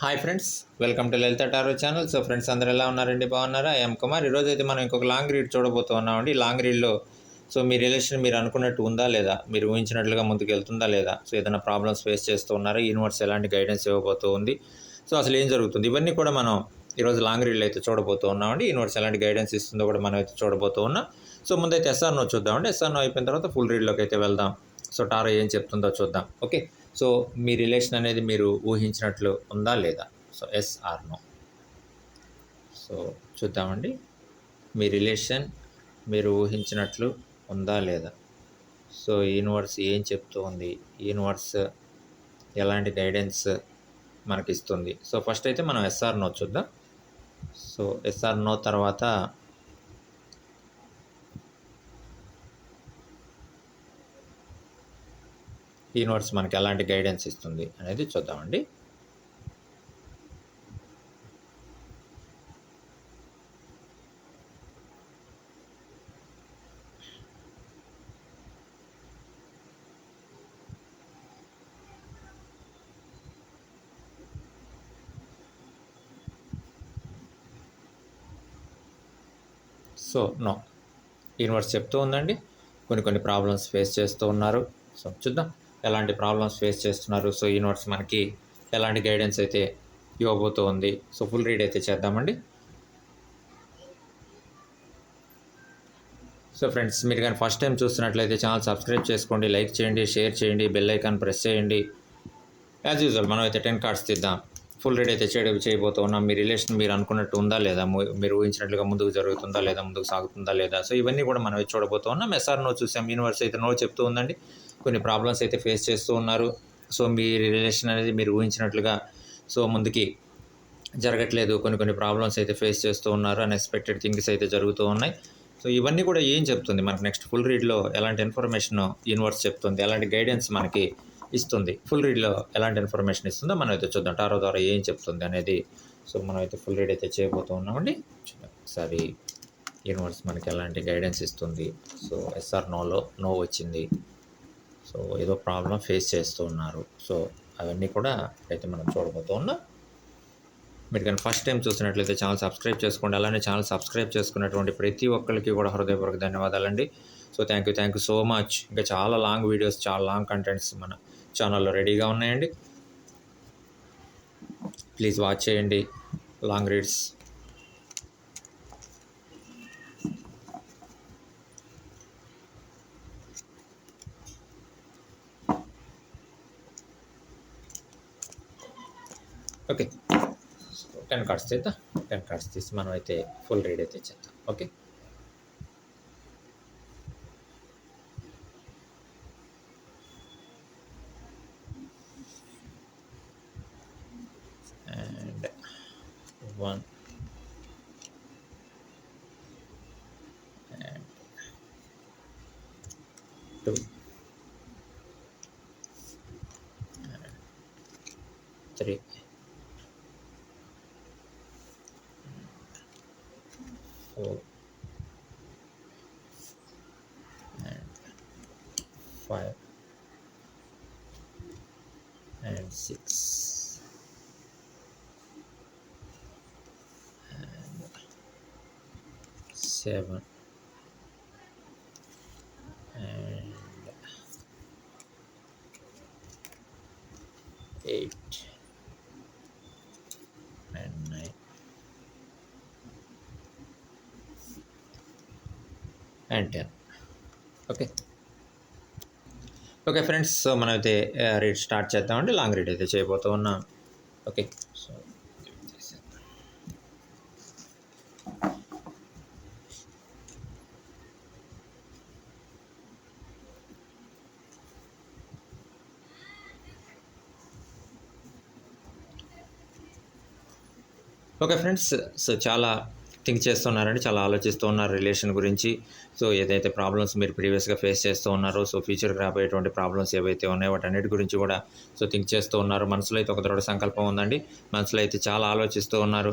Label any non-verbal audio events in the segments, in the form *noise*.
Hi friends welcome to Lalitha tarot channel so friends అందరూ ఎలా ఉన్నారండి? బాగున్నారా? ఐఎమ్ కుమార్ ఈరోజు అయితే మనం ఇంకొక లాంగ్ రీడ్ చూడబోతూ ఉన్నామండి లాంగ్ రీడ్లో సో మీ రిలేషన్ మీరు అనుకున్నట్టు ఉందా లేదా? మీరు ఊహించినట్లుగా ముందుకు వెళ్తుందా లేదా? సో ఏదైనా ప్రాబ్లమ్స్ ఫేస్ చేస్తూ ఉన్నారా? యూనివర్స్ ఎలాంటి గైడెన్స్ ఇవ్వబోతూ ఉంది? సో అసలు ఏం జరుగుతుంది? ఇవన్నీ కూడా మనం ఈరోజు లాంగ్ రీడ్లో అయితే చూడబోతూ ఉన్నామండి యూనివర్స్ ఎలాంటి గైడెన్స్ ఇస్తుందో కూడా మనం అయితే చూడబోతూ ఉన్నాం. సో ముందైతే ఎస్ఆర్నో చూద్దామండి. ఎస్ఆర్నో అయిపోయిన తర్వాత ఫుల్ రీడ్లోకి అయితే వెళ్దాం. సో టారో ఏం చెప్తుందో చూద్దాం. ఓకే సో మీ రిలేషన్ అనేది మీరు ఊహించినట్లు ఉందా లేదా? So yes or no. So చూద్దామండి. మీ రిలేషన్ మీరు ఊహించినట్లు ఉందా లేదా? సో యూనివర్స్ ఏం చెప్తూ ఉంది? యూనివర్స్ ఎలాంటి గైడెన్స్ మనకి ఇస్తుంది సో ఫస్ట్ అయితే మనం ఎస్ఆర్ నో చూద్దాం. సో ఎస్ఆర్ నో తర్వాత యూనివర్స్ మనకి ఎలాంటి గైడెన్స్ ఇస్తుంది అనేది చూద్దామండి. So no. యూనివర్స్ చెప్తూ ఉందండి. కొన్ని కొన్ని ప్రాబ్లమ్స్ ఫేస్ చేస్తూ ఉన్నారు. సో చూద్దాం. ఎలాంటి ప్రాబ్లమ్స్ ఫేస్ చేస్తున్నారు? సో యూనివర్స్ మనకి ఎలాంటి గైడెన్స్ అయితే ఇవ్వబోతూ ఉంది? సో ఫుల్ రీడ్ అయితే చేద్దామండి. సో ఫ్రెండ్స్ మీరు కానీ ఫస్ట్ టైం చూస్తున్నట్లయితే ఛానల్ సబ్స్క్రైబ్ చేసుకోండి లైక్ చేయండి షేర్ చేయండి బెల్ ఐకాన్ ప్రెస్ చేయండి. యాజ్ యూజువల్ మనం అయితే టెన్ కార్డ్స్ తీద్దాం. ఫుల్ రీడ్ అయితే చేయడం చేయబోతూ ఉన్నాం. మీ రిలేషన్ మీరు అనుకున్నట్టు ఉందా లేదా? మీరు ఊహించినట్లుగా ముందుకు జరుగుతుందా లేదా? ముందుకు సాగుతుందా లేదా? సో ఇవన్నీ కూడా మనం చూడబోతూ ఉన్నాం. ఎస్ఆర్ నో చూసాం. యూనివర్స్ అయితే నో చెప్తూ ఉందండి. కొన్ని ప్రాబ్లమ్స్ అయితే ఫేస్ చేస్తూ ఉన్నారు. సో మీ రిలేషన్ అనేది మీరు ఊహించినట్లుగా సో ముందుకి జరగట్లేదు. కొన్ని కొన్ని ప్రాబ్లమ్స్ అయితే ఫేస్ చేస్తూ ఉన్నారు. అన్ఎక్స్పెక్టెడ్ థింగ్స్ అయితే జరుగుతూ ఉన్నాయి. సో ఇవన్నీ కూడా ఏం చెప్తుంది? మనకు నెక్స్ట్ ఫుల్ రీడ్లో ఎలాంటి ఇన్ఫర్మేషన్ యూనివర్స్ చెప్తుంది? ఎలాంటి గైడెన్స్ మనకి ఇస్తుంది. ఫుల్ రీడ్లో ఎలాంటి ఇన్ఫర్మేషన్ ఇస్తుందో మనం అయితే చూద్దాం. టారో ద్వారా ఏం చెప్తుంది అనేది. సో మనం అయితే ఫుల్ రీడ్ అయితే చేయబోతూ ఉన్నామండి. చూద్దాం. ఒకసారి యూనివర్స్ మనకి ఎలాంటి గైడెన్స్ ఇస్తుంది. సో ఎస్ఆర్ నోలో నో వచ్చింది. సో ఏదో ప్రాబ్లం ఫేస్ చేస్తూ ఉన్నారు. సో అవన్నీ కూడా అయితే మనం చూడబోతూ ఉన్నాం. మీరు కానీ ఫస్ట్ టైం చూసినట్లయితే ఛానల్ సబ్స్క్రైబ్ చేసుకోండి. అలానే ఛానల్ సబ్స్క్రైబ్ చేసుకున్నటువంటి ప్రతి ఒక్కరికి కూడా హృదయపూర్వక ధన్యవాదాలండి. So thank you thank you so much ఇంకా చాలా లాంగ్ వీడియోస్ చాలా లాంగ్ కంటెంట్స్ మన ఛానల్లో రెడీగా ఉన్నాయండి. ప్లీజ్ వాచ్ చేయండి. Long reads. Okay. Ten cards చేద్దాం టెన్ కార్డ్స్ తీసి మనం అయితే ఫుల్ రీడ్ అయితే చేద్దాం. Okay? Three, four, five, And six. seven. And ten okay okay friends so మనం అయితే రీడ్ స్టార్ట్ చేద్దామండి. లాంగ్ రీడ్ అయితే చేయబోతూ ఉన్నాం. Okay so okay friends so చాలా థింక్ చేస్తున్నారండి చాలా ఆలోచిస్తూ ఉన్నారు రిలేషన్ గురించి. సో ఏదైతే ప్రాబ్లమ్స్ మీరు ప్రీవియస్గా ఫేస్ చేస్తూ ఉన్నారో సో ఫ్యూచర్కి రాబోయేటువంటి ప్రాబ్లమ్స్ ఏవైతే ఉన్నాయో వాటన్నిటి గురించి కూడా సో థింక్ చేస్తూ ఉన్నారు. మనసులో అయితే ఒక దృఢ సంకల్పం ఉందండి. మనసులో అయితే చాలా ఆలోచిస్తూ ఉన్నారు.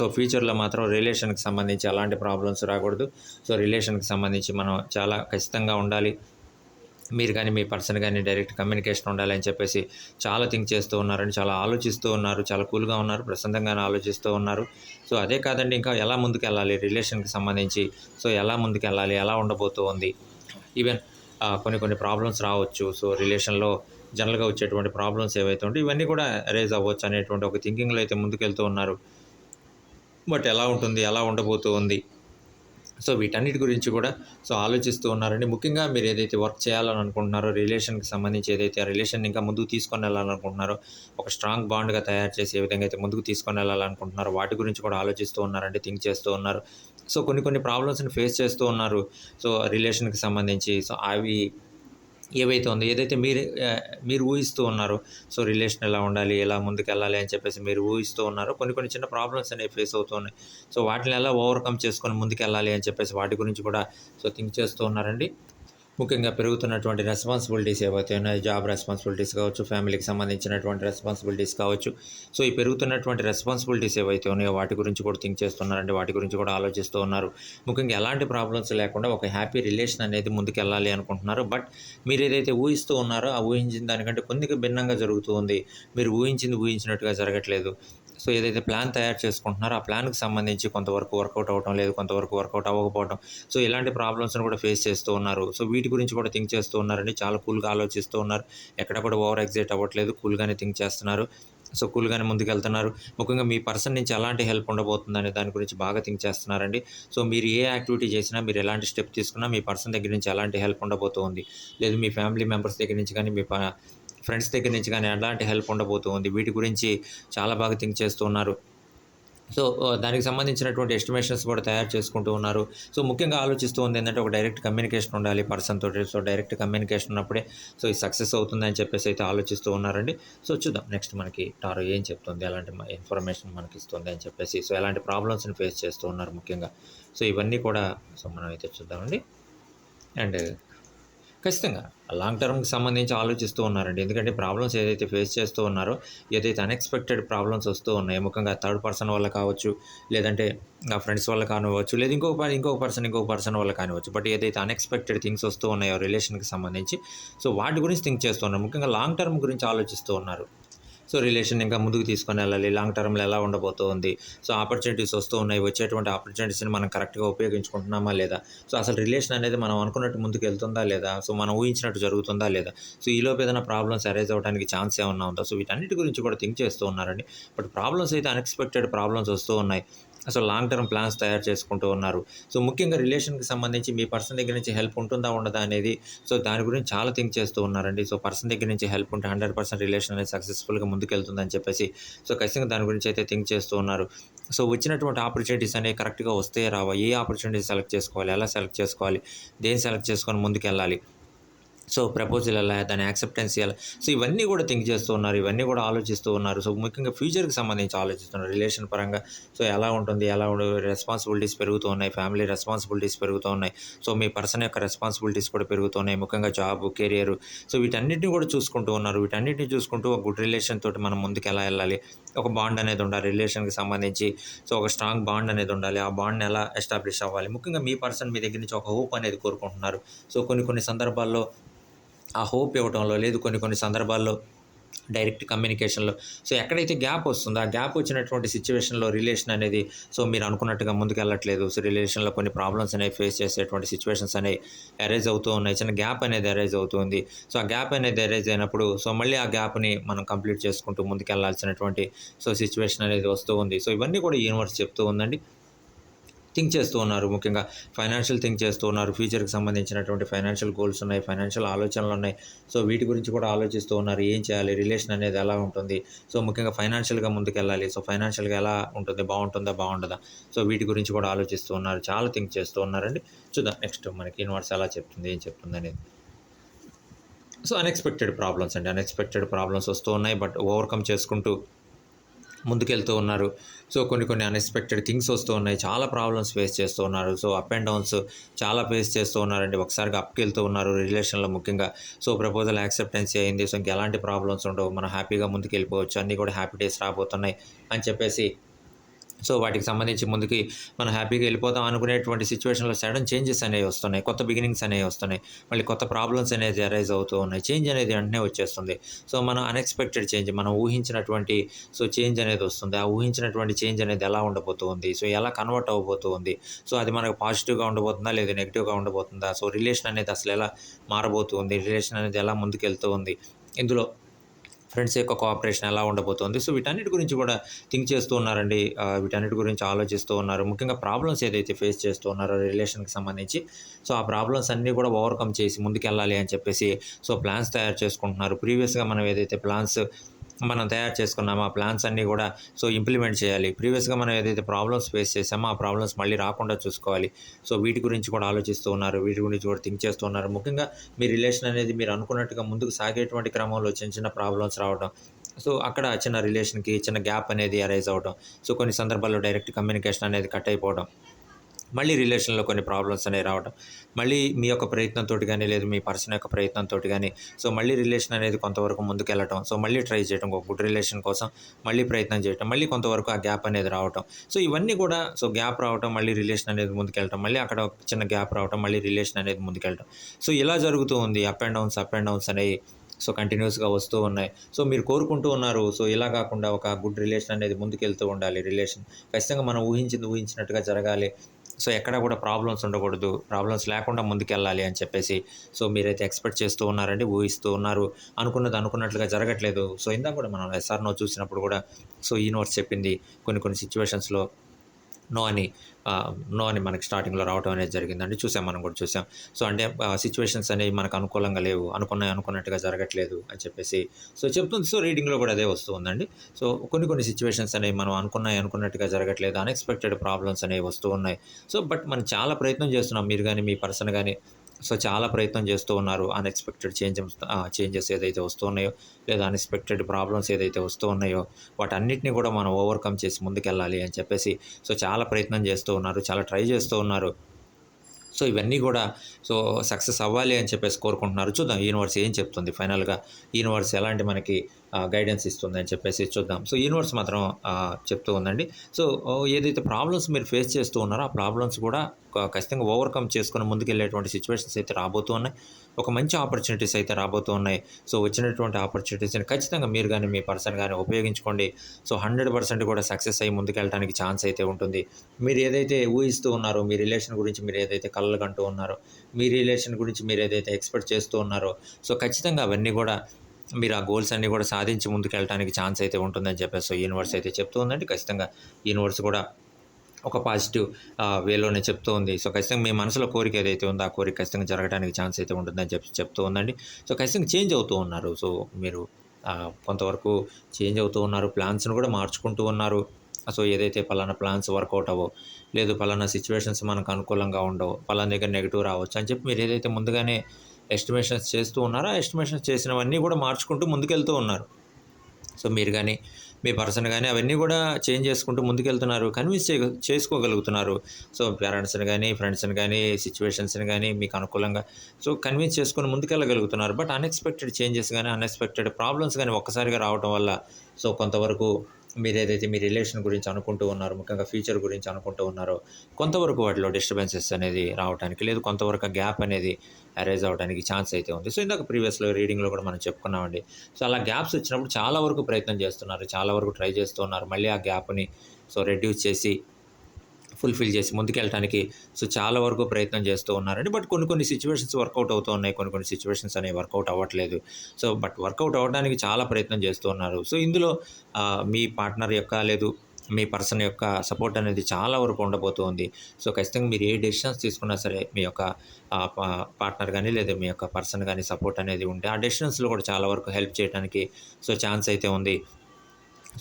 సో ఫ్యూచర్లో మాత్రం రిలేషన్కి సంబంధించి అలాంటి ప్రాబ్లమ్స్ రాకూడదు. సో రిలేషన్కి సంబంధించి మనం చాలా ఖచ్చితంగా ఉండాలి. మీరు కానీ మీ పర్సన్ కానీ డైరెక్ట్ కమ్యూనికేషన్ ఉండాలని చెప్పేసి చాలా థింక్ చేస్తూ ఉన్నారని చాలా ఆలోచిస్తూ ఉన్నారు. చాలా కూల్గా ఉన్నారు. ప్రశాంతంగానే ఆలోచిస్తూ ఉన్నారు. సో అదే కాదండి ఇంకా ఎలా ముందుకు వెళ్ళాలి రిలేషన్కి సంబంధించి సో ఎలా ముందుకు వెళ్ళాలి ఎలా ఉండబోతూ ఉంది? ఈవెన్ కొన్ని కొన్ని ప్రాబ్లమ్స్ రావచ్చు. సో రిలేషన్లో జనరల్గా వచ్చేటువంటి ప్రాబ్లమ్స్ ఏవైతే ఉంటాయి ఇవన్నీ కూడా రేజ్ అవ్వచ్చు అనేటువంటి ఒక థింకింగ్లో అయితే ముందుకెళ్తూ ఉన్నారు. బట్ ఎలా ఉంటుంది? ఎలా ఉండబోతూ ఉంది? సో వీటన్నిటి గురించి కూడా సో ఆలోచిస్తూ ఉన్నారండి. ముఖ్యంగా మీరు ఏదైతే వర్క్ చేయాలని అనుకుంటున్నారో రిలేషన్కి సంబంధించి ఏదైతే ఆ రిలేషన్ ఇంకా ముందుకు తీసుకొని వెళ్ళాలనుకుంటున్నారో ఒక స్ట్రాంగ్ బాండ్గా తయారు చేసి ఏ విధంగా అయితే ముందుకు తీసుకొని వెళ్ళాలనుకుంటున్నారో వాటి గురించి కూడా ఆలోచిస్తూ ఉన్నారండి థింక్ చేస్తూ ఉన్నారు. సో కొన్ని కొన్ని ప్రాబ్లమ్స్ని ఫేస్ చేస్తూ ఉన్నారు. సో రిలేషన్కి సంబంధించి సో అవి ఏవైతే ఉందో ఏదైతే మీరు మీరు ఊహిస్తూ ఉన్నారో సో రిలేషన్ ఎలా ఉండాలి ఎలా ముందుకు వెళ్ళాలి అని చెప్పేసి మీరు ఊహిస్తూ ఉన్నారో కొన్ని కొన్ని చిన్న ప్రాబ్లమ్స్ అనేవి ఫేస్ అవుతున్నాయి సో వాటిని ఎలా ఓవర్కమ్ చేసుకొని ముందుకు వెళ్ళాలి అని చెప్పేసి వాటి గురించి కూడా సో థింక్ చేస్తూ ఉన్నారండి. ముఖ్యంగా పెరుగుతున్నటువంటి రెస్పాన్సిబిలిటీస్ ఏవైతే ఉన్నాయో జాబ్ రెస్పాన్సిబిలిటీస్ కావచ్చు ఫ్యామిలీకి సంబంధించినటువంటి రెస్పాన్సిబిలిటీస్ కావచ్చు. సో ఈ పెరుగుతున్నటువంటి రెస్పాన్సిబిలిటీస్ ఏవైతే ఉన్నాయో వాటి గురించి కూడా థింక్ చేస్తున్నారంటే వాటి గురించి కూడా ఆలోచిస్తూ ఉన్నారు. ముఖ్యంగా ఎలాంటి ప్రాబ్లమ్స్ లేకుండా ఒక హ్యాపీ రిలేషన్ అనేది ముందుకు వెళ్ళాలి అనుకుంటున్నారు. బట్ మీరు ఏదైతే ఊహిస్తూ ఉన్నారో ఆ ఊహించిన దానికంటే కొద్దిగా భిన్నంగా జరుగుతూ ఉంది. మీరు ఊహించింది ఊహించినట్టుగా జరగట్లేదు. సో ఏదైతే ప్లాన్ తయారు చేసుకుంటున్నారో ఆ ప్లాన్కి సంబంధించి కొంతవరకు వర్కౌట్ అవ్వటం లేదు కొంతవరకు వర్కౌట్ అవ్వకపోవడం సో ఇలాంటి ప్రాబ్లమ్స్ని కూడా ఫేస్ చేస్తూ ఉన్నారు. సో వీటి గురించి కూడా థింక్ చేస్తూ ఉన్నారండి. చాలా కూల్గా ఆలోచిస్తూ ఉన్నారు. ఎక్కడ కూడా ఓవర్ ఎగ్జైట్ అవ్వట్లేదు. కూల్గానే థింక్ చేస్తున్నారు. సో కూల్గానే ముందుకు వెళ్తున్నారు ముఖ్యంగా మీ పర్సన్ నుంచి ఎలాంటి హెల్ప్ ఉండబోతుందనే దాని గురించి బాగా థింక్ చేస్తున్నారండి. సో మీరు ఏ యాక్టివిటీ చేసినా మీరు ఎలాంటి స్టెప్ తీసుకున్నా మీ పర్సన్ దగ్గర నుంచి ఎలాంటి హెల్ప్ ఉండబోతుంది. లేదు మీ ఫ్యామిలీ మెంబర్స్ దగ్గర నుంచి కానీ మీ ప- ఫ్రెండ్స్ దగ్గర నుంచి కానీ ఎలాంటి హెల్ప్ ఉండబోతుంది వీటి గురించి చాలా బాగా థింక్ చేస్తూ ఉన్నారు. సో దానికి సంబంధించినటువంటి ఎస్టిమేషన్స్ కూడా తయారు చేసుకుంటూ ఉన్నారు. సో ముఖ్యంగా ఆలోచిస్తూ ఉంది ఏంటంటే ఒక డైరెక్ట్ కమ్యూనికేషన్ ఉండాలి. పర్సన్ తోటి సో డైరెక్ట్ కమ్యూనికేషన్ ఉన్నప్పుడే సో ఇది సక్సెస్ అవుతుందని చెప్పేసి అయితే ఆలోచిస్తూ ఉన్నారండి. సో చూద్దాం నెక్స్ట్ మనకి టారో ఏం చెప్తుంది ఎలాంటి ఇన్ఫర్మేషన్ మనకి ఇస్తుంది అని చెప్పేసి సో ఎలాంటి ప్రాబ్లమ్స్ని ఫేస్ చేస్తూ ఉన్నారు ముఖ్యంగా. సో ఇవన్నీ కూడా సో మనం అయితే చూద్దామండి. అండ్ ఖచ్చితంగా. లాంగ్ టర్మ్కి సంబంధించి ఆలోచిస్తూ ఉన్నారండి. ఎందుకంటే ప్రాబ్లమ్స్ ఏదైతే ఫేస్ చేస్తూ ఉన్నారో ఏదైతే అన్ఎక్స్పెక్టెడ్ ప్రాబ్లమ్స్ వస్తూ ఉన్నాయి ముఖ్యంగా థర్డ్ పర్సన్ వల్ల కావచ్చు లేదంటే నా ఫ్రెండ్స్ వల్ల కానివ్వచ్చు లేదా ఇంకొక ఇంకొక పర్సన్ ఇంకొక పర్సన్ వల్ల కానివ్వచ్చు. బట్ ఏదైతే అన్ఎక్స్పెక్టెడ్ థింగ్స్ వస్తూ ఉన్నాయో రిలేషన్కి సంబంధించి సో వాటి గురించి థింక్ చేస్తూ ఉన్నారు. ముఖ్యంగా లాంగ్ టర్మ్ గురించి ఆలోచిస్తూ ఉన్నారు. సో రిలేషన్ ఇంకా ముందుకు తీసుకొని వెళ్ళాలి. లాంగ్ టర్మ్లో ఎలా ఉండబోతోంది? సో ఆపర్చునిటీస్ వస్తూ ఉన్నాయి. వచ్చేటువంటి ఆపర్చునిటీస్ని మనం కరెక్ట్గా ఉపయోగించుకుంటున్నామా లేదా? సో అసలు రిలేషన్ అనేది మనం అనుకున్నట్టు ముందుకు వెళ్తుందా లేదా? సో మనం ఊహించినట్టు జరుగుతుందా లేదా? సో ఈలోపు ఏదైనా ప్రాబ్లమ్స్ అరైజ్ అవ్వడానికి ఛాన్స్ ఏమన్నా ఉందా? సో వీటన్నిటి గురించి కూడా థింక్ చేస్తూ ఉన్నారండి. బట్ ప్రాబ్లమ్స్ అయితే అన్ఎక్స్పెక్టెడ్ ప్రాబ్లమ్స్ వస్తూ ఉన్నాయి. అసలు లాంగ్ టర్మ్ ప్లాన్స్ తయారు చేసుకుంటూ ఉన్నారు. సో ముఖ్యంగా రిలేషన్కి సంబంధించి మీ పర్సన్ దగ్గర నుంచి హెల్ప్ ఉంటుందా ఉండదా అనేది సో దాని గురించి చాలా థింక్ చేస్తూ ఉన్నారండి. సో పర్సన్ దగ్గర నుంచి హెల్ప్ ఉంటే హండ్రెడ్ పర్సెంట్ రిలేషన్ అనేది సక్సెస్ఫుల్గా ముందుకెళ్తుందని చెప్పేసి సో ఖచ్చితంగా దాని గురించి అయితే థింక్ చేస్తూ ఉన్నారు. సో వచ్చినటువంటి ఆపర్చునిటీస్ అనేవి కరెక్ట్గా వస్తే రావా? ఏ ఆపర్చునిటీ సెలెక్ట్ చేసుకోవాలి? ఎలా సెలెక్ట్ చేసుకోవాలి? దేని సెలెక్ట్ చేసుకొని ముందుకెళ్ళాలి? సో ప్రపోజల్ ఎలా దాని యాక్సెప్టెన్స్ ఎలా? సో ఇవన్నీ కూడా థింక్ చేస్తూ ఉన్నారు ఇవన్నీ కూడా ఆలోచిస్తూ ఉన్నారు. సో ముఖ్యంగా ఫ్యూచర్కి సంబంధించి ఆలోచిస్తున్నారు రిలేషన్ పరంగా. సో ఎలా ఉంటుంది ఎలా రెస్పాన్సిబిలిటీస్ పెరుగుతూ ఉన్నాయి ఫ్యామిలీ రెస్పాన్సిబిలిటీస్ పెరుగుతూ ఉన్నాయి. సో మీ పర్సన్ యొక్క రెస్పాన్సిబిలిటీస్ కూడా పెరుగుతున్నాయి ముఖ్యంగా జాబ్ కెరియర్ సో వీటన్నిటిని కూడా చూసుకుంటూ ఉన్నారు. వీటన్నిటిని చూసుకుంటూ ఒక గుడ్ రిలేషన్ తోటి మనం ముందుకు ఎలా వెళ్ళాలి? ఒక బాండ్ అనేది ఉండాలి రిలేషన్కి సంబంధించి. సో ఒక స్ట్రాంగ్ బాండ్ అనేది ఉండాలి. ఆ బాండ్ని ఎలా ఎస్టాబ్లిష్ అవ్వాలి? ముఖ్యంగా మీ పర్సన్ మీ దగ్గర నుంచి ఒక హోప్ అనేది కోరుకుంటున్నారు. సో కొన్ని కొన్ని సందర్భాల్లో ఆ హోప్ ఇవ్వడంలో లేదు కొన్ని కొన్ని సందర్భాల్లో డైరెక్ట్ కమ్యూనికేషన్లో. సో ఎక్కడైతే గ్యాప్ వస్తుందో ఆ గ్యాప్ వచ్చినటువంటి సిచ్యువేషన్లో రిలేషన్ అనేది సో మీరు అనుకున్నట్టుగా ముందుకెళ్ళట్లేదు. సో రిలేషన్లో కొన్ని ప్రాబ్లమ్స్ అనేవి ఫేస్ చేసేటువంటి సిచ్యువేషన్స్ అనేవి అరైజ్ అవుతూ ఉన్నాయి. చిన్న గ్యాప్ అనేది అరైజ్ అవుతుంది. సో ఆ గ్యాప్ అనేది అరైజ్ అయినప్పుడు సో మళ్ళీ ఆ గ్యాప్ని మనం కంప్లీట్ చేసుకుంటూ ముందుకెళ్ళాల్సినటువంటి సో సిచ్యువేషన్ అనేది వస్తూ ఉంది. సో ఇవన్నీ కూడా యూనివర్స్ చెప్తూ ఉందండి. థింక్ చేస్తూ ఉన్నారు. ముఖ్యంగా ఫైనాన్షియల్ థింక్ చేస్తూ ఉన్నారు. ఫ్యూచర్కి సంబంధించినటువంటి ఫైనాన్షియల్ గోల్స్ ఉన్నాయి ఫైనాన్షియల్ ఆలోచనలు ఉన్నాయి. సో వీటి గురించి కూడా ఆలోచిస్తూ ఉన్నారు. ఏం చేయాలి? రిలేషన్ అనేది ఎలా ఉంటుంది? సో ముఖ్యంగా ఫైనాన్షియల్గా ముందుకెళ్ళాలి. సో ఫైనాన్షియల్గా ఎలా ఉంటుంది? బాగుంటుందా? బాగుంటుందా సో వీటి గురించి కూడా ఆలోచిస్తూ ఉన్నారు. చాలా థింక్ చేస్తూ ఉన్నారండి. చూద్దాం. నెక్స్ట్ మనకి యూనివర్స్ ఎలా చెప్తుంది? ఏం చెప్తుంది అనేది. సో అన్ఎక్స్పెక్టెడ్ ప్రాబ్లమ్స్ అండి. అన్ఎక్స్పెక్టెడ్ ప్రాబ్లమ్స్ వస్తూ ఉన్నాయి. బట్ ఓవర్కమ్ చేసుకుంటూ ముందుకెళ్తూ ఉన్నారు. సో కొన్ని కొన్ని అన్ఎక్స్పెక్టెడ్ థింగ్స్ వస్తూ ఉన్నాయి. చాలా ప్రాబ్లమ్స్ ఫేస్ చేస్తూ ఉన్నారు. సో అప్ అండ్ డౌన్స్ చాలా ఫేస్ చేస్తూ ఉన్నారండి. ఒకసారిగా అప్కి వెళ్తూ ఉన్నారు రిలేషన్లో ముఖ్యంగా. సో ప్రపోజల్ యాక్సెప్టెన్స్ అయింది. సో ఇంకా ఎలాంటి ప్రాబ్లమ్స్ ఉండవు. మనం హ్యాపీగా ముందుకు వెళ్ళిపోవచ్చు అన్నీ కూడా హ్యాపీ డేస్ రాబోతున్నాయి అని చెప్పేసి సో వాటికి సంబంధించి ముందుకి మనం హ్యాపీగా వెళ్ళిపోతాం అనుకునేటువంటి సిచ్యువేషన్లో సడన్ చేంజెస్ అనేవి వస్తున్నాయి. కొత్త బిగినింగ్స్ అనేవి వస్తున్నాయి. మళ్ళీ కొత్త ప్రాబ్లమ్స్ అనేది అరైజ్ అవుతూ ఉన్నాయి. చేంజ్ అనేది వెంటనే వచ్చేస్తుంది. సో మనం అన్ఎక్స్పెక్టెడ్ చేంజ్ మనం ఊహించినటువంటి సో చేంజ్ అనేది వస్తుంది. ఆ ఊహించినటువంటి చేంజ్ అనేది ఎలా ఉండబోతుంది సో ఎలా కన్వర్ట్ అవ్వబోతుంది సో అది మనకు పాజిటివ్గా ఉండబోతుందా? లేదా నెగిటివ్గా ఉండబోతుందా? సో రిలేషన్ అనేది అసలు ఎలా మారబోతుంది రిలేషన్ అనేది ఎలా ముందుకెళ్తూ ఉంది? ఇందులో ఫ్రెండ్స్ యొక్క కోఆపరేషన్ ఎలా ఉండబోతోంది? సో వీటన్నిటి గురించి కూడా థింక్ చేస్తూ ఉన్నారండి. వీటన్నిటి గురించి ఆలోచిస్తూ ఉన్నారు. ముఖ్యంగా ప్రాబ్లమ్స్ ఏదైతే ఫేస్ చేస్తూ ఉన్నారో రిలేషన్కి సంబంధించి. సో ఆ ప్రాబ్లమ్స్ అన్నీ కూడా ఓవర్కమ్ చేసి ముందుకెళ్ళాలి అని చెప్పేసి సో ప్లాన్స్ తయారు చేసుకుంటున్నారు. ప్రీవియస్గా మనం ఏదైతే ప్లాన్స్ మనం తయారు చేసుకున్నాము ఆ ప్లాన్స్ అన్నీ కూడా సో ఇంప్లిమెంట్ చేయాలి. ప్రీవియస్గా మనం ఏదైతే ప్రాబ్లమ్స్ ఫేస్ చేసామో ఆ ప్రాబ్లమ్స్ మళ్ళీ రాకుండా చూసుకోవాలి. సో వీటి గురించి కూడా ఆలోచిస్తూ ఉన్నారు వీటి గురించి కూడా థింక్ చేస్తూ ఉన్నారు. ముఖ్యంగా మీ రిలేషన్ అనేది మీరు అనుకున్నట్టుగా ముందుకు సాగేటువంటి క్రమంలో చిన్న చిన్న ప్రాబ్లమ్స్ రావడం సో అక్కడ చిన్న రిలేషన్కి చిన్న గ్యాప్ అనేది అరైజ్ అవడం సో కొన్ని సందర్భాల్లో డైరెక్ట్ కమ్యూనికేషన్ అనేది కట్ అయిపోవడం. మళ్ళీ రిలేషన్లో కొన్ని ప్రాబ్లమ్స్ అనేవి రావడం మళ్ళీ మీ యొక్క ప్రయత్నంతో కానీ లేదు మీ పర్సన్ యొక్క ప్రయత్నంతో కానీ సో మళ్ళీ రిలేషన్ అనేది కొంతవరకు ముందుకెళ్ళటం సో మళ్ళీ ట్రై చేయడం ఒక గుడ్ రిలేషన్ కోసం మళ్ళీ ప్రయత్నం చేయటం మళ్ళీ కొంతవరకు ఆ గ్యాప్ అనేది రావటం. సో ఇవన్నీ కూడా సో గ్యాప్ రావటం మళ్ళీ రిలేషన్ అనేది ముందుకెళ్ళటం మళ్ళీ అక్కడ ఒక చిన్న గ్యాప్ రావటం మళ్ళీ రిలేషన్ అనేది ముందుకెళ్ళటం సో ఇలా జరుగుతూ ఉంది up and downs up and downs అనేవి సో కంటిన్యూస్గా వస్తూ ఉన్నాయి. సో మీరు కోరుకుంటూ ఉన్నారు సో ఇలా కాకుండా ఒక గుడ్ రిలేషన్ అనేది ముందుకెళ్తూ ఉండాలి రిలేషన్ ఖచ్చితంగా మనం ఊహించింది ఊహించినట్టుగా జరగాలి సో ఎక్కడ కూడా ప్రాబ్లమ్స్ ఉండకూడదు. ప్రాబ్లమ్స్ లేకుండా ముందుకెళ్ళాలి అని చెప్పేసి సో మీరైతే ఎక్స్పెక్ట్ చేస్తూ ఉన్నారండి ఊహిస్తూ ఉన్నారు. అనుకున్నది అనుకున్నట్లుగా జరగట్లేదు. సో ఇందాక కూడా మనం ఎస్ఆర్ నో చూసినప్పుడు కూడా సో యూనివర్స్ చెప్పింది కొన్ని కొన్ని సిచ్యువేషన్స్లో నో అని నో అని మనకి స్టార్టింగ్లో రావడం అనేది జరిగిందండి. చూసాం మనం కూడా చూసాం. సో అంటే సిచ్యువేషన్స్ అనేవి మనకు అనుకూలంగా లేవు. అనుకున్న అనుకున్నట్టుగా జరగట్లేదు అని చెప్పేసి. సో చెప్తుంది. సో రీడింగ్లో కూడా అదే వస్తుందండి సో కొన్ని కొన్ని సిచ్యువేషన్స్ అనేవి మనం అనుకున్నాయి అనుకున్నట్టుగా జరగట్లేదు. అన్ఎక్స్పెక్టెడ్ ప్రాబ్లమ్స్ అనేవి వస్తూ ఉన్నాయి. సో బట్ మనం చాలా ప్రయత్నం చేస్తున్నాం. మీరు కానీ మీ పర్సన్ కానీ సో చాలా ప్రయత్నం చేస్తూ ఉన్నారు. అన్ఎక్స్పెక్టెడ్ చేంజెస్ చేంజెస్ ఏదైతే వస్తూ ఉన్నాయో లేదా అన్ఎక్స్పెక్టెడ్ ప్రాబ్లమ్స్ ఏదైతే వస్తూ ఉన్నాయో వాటన్నిటిని కూడా మనం ఓవర్కమ్ చేసి ముందుకెళ్ళాలి అని చెప్పేసి సో చాలా ప్రయత్నం చేస్తూ ఉన్నారు. చాలా ట్రై చేస్తూ ఉన్నారు. సో ఇవన్నీ కూడా సో సక్సెస్ అవ్వాలి అని చెప్పేసి కోరుకుంటున్నారు. చూద్దాం యూనివర్స్ ఏం చెప్తుంది? ఫైనల్గా యూనివర్స్ ఎలాంటి మనకి గైడెన్స్ ఇస్తుంది అని చెప్పేసి చూద్దాం. సో యూనివర్స్ మాత్రం చెప్తూ ఉందండి. సో ఏదైతే ప్రాబ్లమ్స్ మీరు ఫేస్ చేస్తూ ఉన్నారో ఆ ప్రాబ్లమ్స్ కూడా ఖచ్చితంగా ఓవర్కమ్ చేసుకుని ముందుకెళ్ళేటువంటి సిచ్యువేషన్స్ అయితే రాబోతూ ఉన్నాయి. ఒక మంచి ఆపర్చునిటీస్ అయితే రాబోతూ ఉన్నాయి. సో వచ్చినటువంటి ఆపర్చునిటీస్ని ఖచ్చితంగా మీరు కానీ మీ పర్సన్ కానీ ఉపయోగించుకోండి. సో హండ్రెడ్ పర్సెంట్ కూడా సక్సెస్ అయ్యి ముందుకెళ్ళడానికి ఛాన్స్ అయితే ఉంటుంది. మీరు ఏదైతే ఊహిస్తూ ఉన్నారో మీ రిలేషన్ గురించి మీరు ఏదైతే కళ్ళు కంటూ ఉన్నారో మీ రిలేషన్ గురించి మీరు ఏదైతే ఎక్స్పెక్ట్ చేస్తూ ఉన్నారో సో ఖచ్చితంగా అవన్నీ కూడా మీరు ఆ గోల్స్ అన్నీ కూడా సాధించి ముందుకెళ్ళడానికి ఛాన్స్ అయితే ఉంటుందని చెప్పేసి సో యూనివర్స్ అయితే చెప్తూ ఉందండి. ఖచ్చితంగా యూనివర్స్ కూడా ఒక పాజిటివ్ వేలోనే చెప్తూ ఉంది. సో ఖచ్చితంగా మీ మనసులో కోరిక ఏదైతే ఉందో ఆ కోరిక ఖచ్చితంగా జరగడానికి ఛాన్స్ అయితే ఉంటుందని చెప్పి చెప్తూ ఉందండి. సో ఖచ్చితంగా చేంజ్ అవుతూ ఉన్నారు. సో మీరు కొంతవరకు చేంజ్ అవుతూ ఉన్నారు. ప్లాన్స్ను కూడా మార్చుకుంటూ ఉన్నారు. సో ఏదైతే పలానా ప్లాన్స్ వర్కౌట్ అవో లేదు పలానా సిచ్యువేషన్స్ మనకు అనుకూలంగా ఉండవు పలానా దగ్గర నెగిటివ్ రావచ్చు అని చెప్పి మీరు ఏదైతే ముందుగానే ఎస్టిమేషన్స్ చేస్తూ ఉన్నారు? ఆ ఎస్టిమేషన్స్ చేసినవన్నీ కూడా మార్చుకుంటూ ముందుకెళ్తూ ఉన్నారు. సో మీరు కానీ మీ పర్సన్ కానీ అవన్నీ కూడా చేంజ్ చేసుకుంటూ ముందుకెళ్తున్నారు. కన్విన్స్ చే చేసుకోగలుగుతున్నారు. సో పేరెంట్స్ని కానీ ఫ్రెండ్స్ని కానీ సిచ్యువేషన్స్ని కానీ మీకు అనుకూలంగా సో కన్విన్స్ చేసుకొని ముందుకెళ్ళగలుగుతున్నారు. బట్ అన్ఎక్స్పెక్టెడ్ చేంజెస్ కానీ అన్ఎక్స్పెక్టెడ్ ప్రాబ్లమ్స్ కానీ ఒక్కసారిగా రావడం వల్ల సో కొంతవరకు మీరు ఏదైతే మీ రిలేషన్ గురించి అనుకుంటూ ఉన్నారో ముఖ్యంగా ఫ్యూచర్ గురించి అనుకుంటూ ఉన్నారో కొంతవరకు వాటిలో డిస్టర్బెన్సెస్ అనేది రావడానికి లేదు. కొంతవరకు గ్యాప్ అనేది అరేజ్ అవ్వడానికి ఛాన్స్ అయితే ఉంది. సో ఇందాక ప్రీవియస్లో రీడింగ్లో కూడా మనం చెప్పుకున్నామండి. సో అలా గ్యాప్స్ వచ్చినప్పుడు చాలా వరకు ప్రయత్నం చేస్తున్నారు. చాలా వరకు ట్రై చేస్తున్నారు మళ్ళీ ఆ గ్యాప్ని సో రెడ్యూస్ చేసి ఫుల్ఫిల్ చేసి ముందుకెళ్ళడానికి సో చాలా వరకు ప్రయత్నం చేస్తూ ఉన్నారండి. బట్ కొన్ని కొన్ని సిచ్యువేషన్స్ వర్కౌట్ అవుతూ ఉన్నాయి. కొన్ని కొన్ని సిచ్యువేషన్స్ అనేవి వర్కౌట్ అవ్వట్లేదు. సో బట్ వర్కౌట్ అవ్వడానికి చాలా ప్రయత్నం చేస్తూ ఉన్నారు. సో ఇందులో మీ పార్ట్నర్ యొక్క లేదు మీ పర్సన్ యొక్క సపోర్ట్ అనేది చాలా వరకు ఉండబోతుంది సో ఖచ్చితంగా మీరు ఏ డెసిషన్స్ తీసుకున్నా సరే మీ యొక్క పార్ట్నర్ కానీ లేదా మీ యొక్క పర్సన్ కానీ సపోర్ట్ అనేది ఉంటే ఆ డెసిషన్స్లో కూడా చాలా వరకు హెల్ప్ చేయడానికి సో ఛాన్స్ అయితే ఉంది.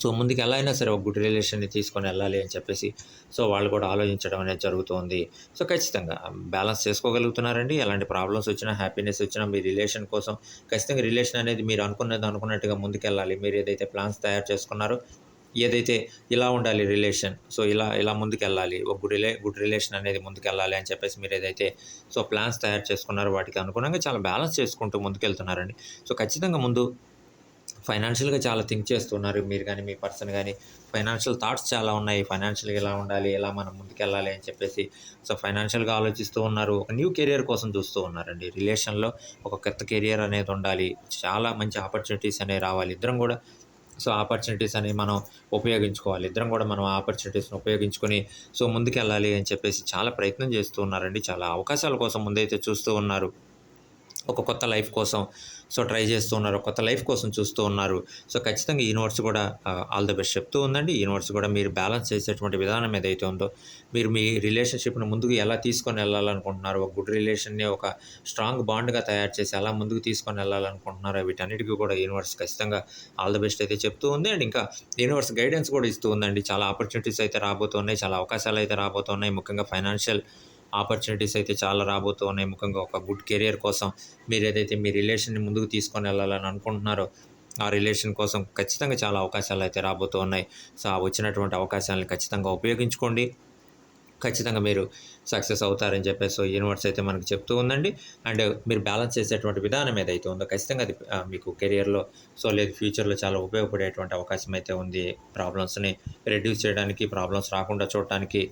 సో ముందుకు ఎలా అయినా సరే ఒక గుడ్ రిలేషన్ని తీసుకొని వెళ్ళాలి అని చెప్పేసి సో వాళ్ళు కూడా ఆలోచించడం అనేది జరుగుతుంది. సో ఖచ్చితంగా బ్యాలెన్స్ చేసుకోగలుగుతున్నారండి. ఎలాంటి ప్రాబ్లమ్స్ వచ్చినా హ్యాపీనెస్ వచ్చినా మీ రిలేషన్ కోసం ఖచ్చితంగా రిలేషన్ అనేది మీరు అనుకున్నది అనుకున్నట్టుగా ముందుకెళ్ళాలి. మీరు ఏదైతే ప్లాన్స్ తయారు చేసుకున్నారో ఏదైతే ఇలా ఉండాలి రిలేషన్ సో ఇలా ఇలా ముందుకెళ్ళాలి ఒక గుడ్ రిలే గుడ్ రిలేషన్ అనేది ముందుకెళ్ళాలి అని చెప్పేసి మీరు ఏదైతే సో ప్లాన్స్ తయారు చేసుకున్నారో వాటికి అనుగుణంగా చాలా బ్యాలెన్స్ చేసుకుంటూ ముందుకెళ్తున్నారండి. సో ఖచ్చితంగా ముందు ఫైనాన్షియల్గా చాలా థింక్ చేస్తున్నారు. మీరు కానీ మీ పర్సన్ కానీ. ఫైనాన్షియల్ థాట్స్ చాలా ఉన్నాయి. ఫైనాన్షియల్గా ఎలా ఉండాలి? ఎలా మనం ముందుకెళ్ళాలి అని చెప్పేసి. సో ఫైనాన్షియల్గా ఆలోచిస్తూ ఉన్నారు. ఒక న్యూ కెరియర్ కోసం చూస్తూ ఉన్నారండి. రిలేషన్లో ఒక కొత్త కెరియర్ అనేది ఉండాలి. చాలా మంచి ఆపర్చునిటీస్ అనేవి రావాలి. ఇద్దరం కూడా సో ఆపర్చునిటీస్ అనేవి మనం ఉపయోగించుకోవాలి. ఇద్దరం కూడా మనం ఆపర్చునిటీస్ని ఉపయోగించుకొని సో ముందుకెళ్ళాలి అని చెప్పేసి చాలా ప్రయత్నం చేస్తూ ఉన్నారండి. చాలా అవకాశాల కోసం ముందైతే చూస్తూ ఉన్నారు. ఒక కొత్త లైఫ్ కోసం సో ట్రై చేస్తూ ఉన్నారు కొత్త లైఫ్ కోసం చూస్తూ ఉన్నారు. సో ఖచ్చితంగా యూనివర్స్ కూడా ఆల్ ద బెస్ట్ చెప్తూ ఉందండి. యూనివర్స్ కూడా మీరు బ్యాలెన్స్ చేసేటువంటి విధానం ఏదైతే ఉందో మీరు మీ రిలేషన్షిప్ని ముందుకు ఎలా తీసుకొని వెళ్ళాలనుకుంటున్నారు ఒక గుడ్ రిలేషన్ని ఒక స్ట్రాంగ్ బాండ్గా తయారు చేసి ఎలా ముందుకు తీసుకొని వెళ్ళాలనుకుంటున్నారో వీటన్నిటికీ కూడా యూనివర్స్ ఖచ్చితంగా ఆల్ ద బెస్ట్ అయితే చెప్తూ ఉంది. అండ్ ఇంకా యూనివర్స్ గైడెన్స్ కూడా ఇస్తూ ఉందండి. చాలా ఆపర్చునిటీస్ అయితే రాబోతున్నాయి చాలా అవకాశాలు అయితే రాబోతున్నాయి. ముఖ్యంగా ఫైనాన్షియల్ ఆపర్చునిటీస్ అయితే చాలా రాబోతూ ఉన్నాయి. ముఖ్యంగా ఒక గుడ్ కెరియర్ కోసం మీరు ఏదైతే మీ రిలేషన్ని ముందుకు తీసుకొని వెళ్ళాలని అనుకుంటున్నారో ఆ రిలేషన్ కోసం ఖచ్చితంగా చాలా అవకాశాలు అయితే రాబోతూ ఉన్నాయి. సో ఆ వచ్చినటువంటి అవకాశాలను ఖచ్చితంగా ఉపయోగించుకోండి. ఖచ్చితంగా మీరు సక్సెస్ అవుతారని చెప్పేసి సో యూనివర్స్ అయితే మనకు చెప్తూ ఉందండి. అండ్ మీరు బ్యాలెన్స్ చేసేటువంటి విధానం ఏదైతే ఉందో ఖచ్చితంగా అది మీకు కెరియర్లో సో లేదు ఫ్యూచర్లో చాలా ఉపయోగపడేటువంటి అవకాశం అయితే ఉంది. ప్రాబ్లమ్స్ని రెడ్యూస్ చేయడానికి ప్రాబ్లమ్స్ రాకుండా చూడటానికి